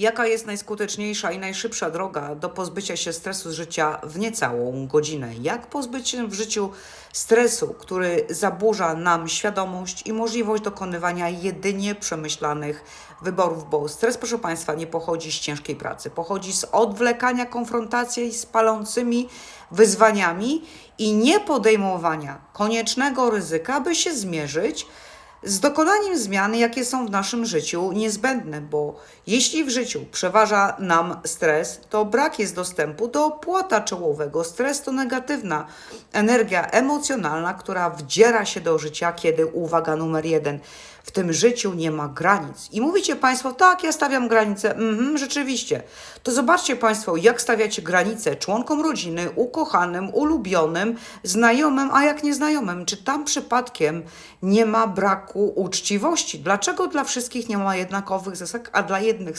Jaka jest najskuteczniejsza i najszybsza droga do pozbycia się stresu z życia w niecałą godzinę? Jak pozbyć się w życiu stresu, który zaburza nam świadomość i możliwość dokonywania jedynie przemyślanych wyborów? Bo stres, proszę Państwa, nie pochodzi z ciężkiej pracy, pochodzi z odwlekania konfrontacji z palącymi wyzwaniami i nie podejmowania koniecznego ryzyka, by się zmierzyć z dokonaniem zmian, jakie są w naszym życiu niezbędne, bo jeśli w życiu przeważa nam stres, to brak jest dostępu do płota czołowego. Stres to negatywna energia emocjonalna, która wdziera się do życia, kiedy uwaga numer jeden. W tym życiu nie ma granic. I mówicie Państwo, tak, ja stawiam granice. Mhm, rzeczywiście. To zobaczcie Państwo, jak stawiacie granice członkom rodziny, ukochanym, ulubionym, znajomym, a jak nieznajomym. Czy tam przypadkiem nie ma braku uczciwości? Dlaczego dla wszystkich nie ma jednakowych zasad, a dla jednych są